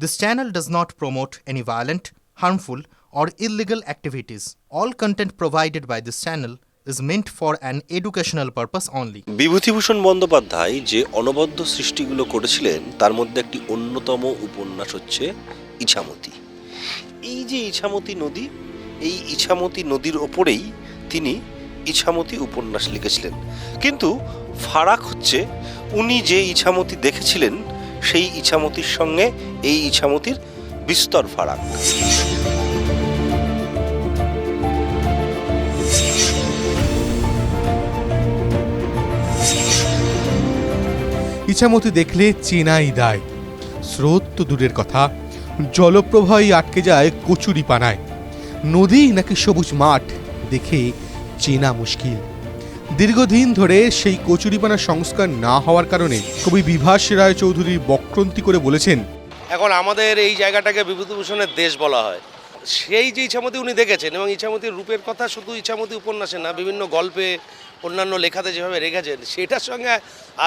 This channel does not promote any violent, harmful, or illegal activities. All content provided by this channel is meant for an educational purpose only. Bibhutibhushan Bandyopadhyay যে অনবদ্য সৃষ্টিগুলো করেছিলেন তার মধ্যে একটি অন্যতম উপন্যাস হচ্ছে ইছামতি এই যে ইছামতি নদী এই ইছামতি নদীর ওপরেই তিনি ইছামতি উপন্যাস লিখেছিলেন কিন্তু ফারাক হচ্ছে উনি যে ইছামতি দেখেছিলেন সেই ইছামতির সঙ্গে এই ইছামতির বিস্তর ফারাক। ইছামতি দেখলে চেনাই দায়। স্রোত তো দূরের কথা। জলপ্রবাহই আটকে যায় কচুরি পানায় নদী নাকি সবুজ মাঠ দেখে চেনা মুশকিল। দীর্ঘদিন ধরে সেই কচুরিপানা সংস্কার না হওয়ার কারণে কবি বিভাস রায় চৌধুরী বক্রন্তি করে বলেছেন, এখন আমাদের এই জায়গাটাকে বিভূতিভূষণের দেশ বলা হয়। সেই যে ইছামতি উনি দেখেছেন এবং ইছামতির রূপের কথা শুধু ইচ্ছামতি উপন্যাসে না, বিভিন্ন গল্পে অন্যান্য লেখাতে যেভাবে রেখেছেন, সেটার সঙ্গে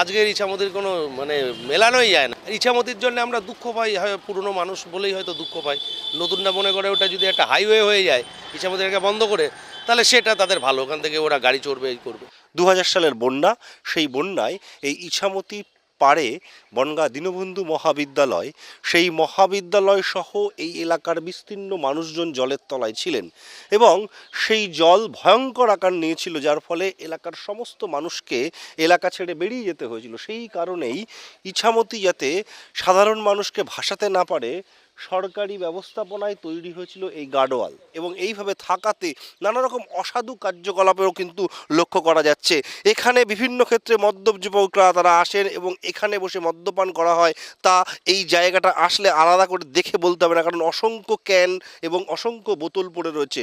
আজকের ইছামতির কোনো মানে মেলানোই যায় না। ইছামতির জন্য আমরা দুঃখ পাই, হয় পুরনো মানুষ বলেই হয়তো দুঃখ পাই নতুনটা মনে করে ওটা যদি একটা হাইওয়ে হয়ে যায় ইছামতিটাকে বন্ধ করে, তাহলে সেটা তাদের ভালো, ওখান থেকে ওরা গাড়ি চড়বে এই করবে। দু হাজার সালের বন্যা, সেই বন্যায় এই ইছামতি পারে বনগা দীনবন্ধু মহাবিদ্যালয়, সেই মহাবিদ্যালয় সহ এই এলাকার বিস্তীর্ণ মানুষজন জলের তলায় ছিলেন এবং সেই জল ভয়ঙ্কর আকার নিয়েছিল, যার ফলে এলাকার সমস্ত মানুষকে এলাকা ছেড়ে বেরিয়ে যেতে হয়েছিল। সেই কারণেই ইছামতি যাতে সাধারণ মানুষকে ভাসাতে না পারে সরকারি ব্যবস্থাপনায় তৈরি হয়েছিল এই গার্ডওয়াল এবং এইভাবে থাকাতে নানা রকম অসাধু কার্যকলাপেও কিন্তু লক্ষ্য করা যাচ্ছে। এখানে বিভিন্ন ক্ষেত্রে মদ্যপ যুবকরা তারা আসেন এবং এখানে বসে মদ্যপান করা হয়। তা এই জায়গাটা আসলে আলাদা করে দেখে বলতে হবে না কারণ অসংখ্য ক্যান এবং অসংখ্য বোতল পড়ে রয়েছে।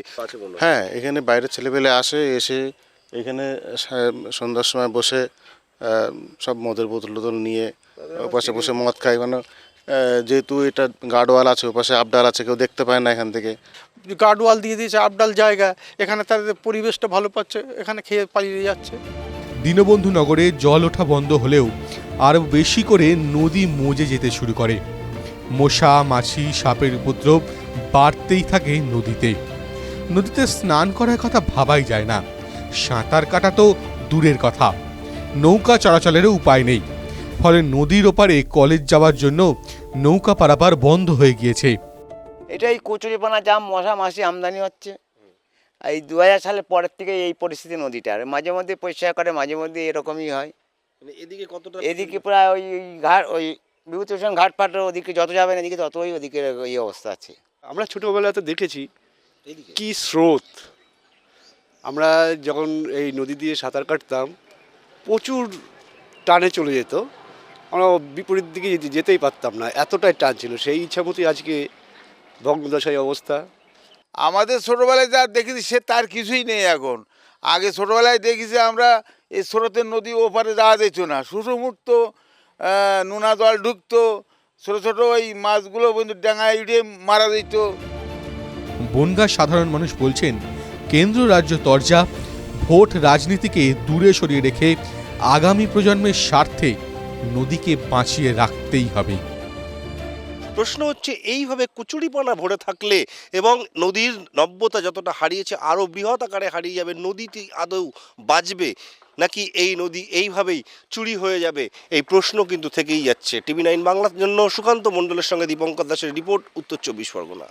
হ্যাঁ এখানে বাইরের ছেলেপেলে আসে এসে এখানে সন্ধ্যার সময় বসে সব মদের বোতল টোতল নিয়ে ওপাশে বসে মদ খায়। মানে যেহেতু এটা গার্ডওয়াল আছে ওপাশে আবডাল আছে কেউ দেখতে পায় না এখান থেকে। গার্ডওয়াল দিয়ে দিয়েছে আবডাল জায়গা। এখানে তাদের পরিবেশটা ভালো পাচ্ছে এখানে খেয়ে পালিয়ে যাচ্ছে। দীনবন্ধু নগরে জল ওঠা বন্ধ হলেও আরও বেশি করে নদী মজে যেতে শুরু করে। মশা মাছি সাপের উপদ্রব বাড়তেই থাকে নদীতে। নদীতে স্নান করার কথা ভাবাই যায় না। সাঁতার কাটা তো দূরের কথা। নৌকা চলাচলেরও উপায় নেই। ফলে নদীর ওপারে কলেজ যাওয়ার জন্য নৌকা পারাপার বন্ধ হয়ে গিয়েছে। এটাই কচুরিপানা জাম মশা মাসি আমদানি হচ্ছে। এই দু হাজার সালের পরের থেকে এই পরিস্থিতি নদীটার মাঝে মধ্যে পরিষ্কার করে মাঝে মধ্যে এরকমই হয়। মানে এদিকে কতটা এদিকে প্রায় ওই ওই ঘাট ওই বিভূতিভূষণ ঘাট ফাট ওদিকে যত যাবেন এদিকে ততই ওদিকে এই অবস্থা আছে। আমরা ছোটোবেলা তো দেখেছি কি স্রোত। আমরা যখন এই নদী দিয়ে সাঁতার কাটতাম প্রচুর টানে চলে যেত। আমরা বিপরীত দিকে যেতে- যেতেই পারতাম না এতটাই টান ছিল। সেই ইচ্ছামতি আজকে ভগ্নদশায় অবস্থা। আমাদের ছোটোবেলায় যা দেখেছি সে তার কিছুই নেই এখন। আগে ছোটোবেলায় দেখেছি আমরা এই স্রোতের নদী ওপারে যাওয়া যেত না। সুসমুক্ত নোনা জল ঢুকতো ছোটো ছোটো ওই মাছগুলো বন্ধু ডাঙায় উঠে মারা যেত। বনগাঁ সাধারণ মানুষ বলছেন কেন্দ্র রাজ্য তরজা ভোট রাজনীতিকে দূরে সরিয়ে রেখে আগামী প্রজন্মের স্বার্থে নদীকে বাঁচিয়ে রাখতেই হবে। প্রশ্ন হচ্ছে, এইভাবে কুচুরিপানা ভরে থাকলে এবং নদীর নব্যতা যতটা হারিয়েছে, আরও বৃহৎ আকারে হারিয়ে যাবে, নদীটি আদৌ বাঁচবে? নাকি এই নদী এইভাবেই চুরি হয়ে যাবে? এই প্রশ্ন কিন্তু থেকেই যাচ্ছে। টিভি নাইন বাংলার জন্য সুকান্ত মণ্ডলের সঙ্গে দীপঙ্কর দাসের রিপোর্ট, উত্তর চব্বিশ পরগনা।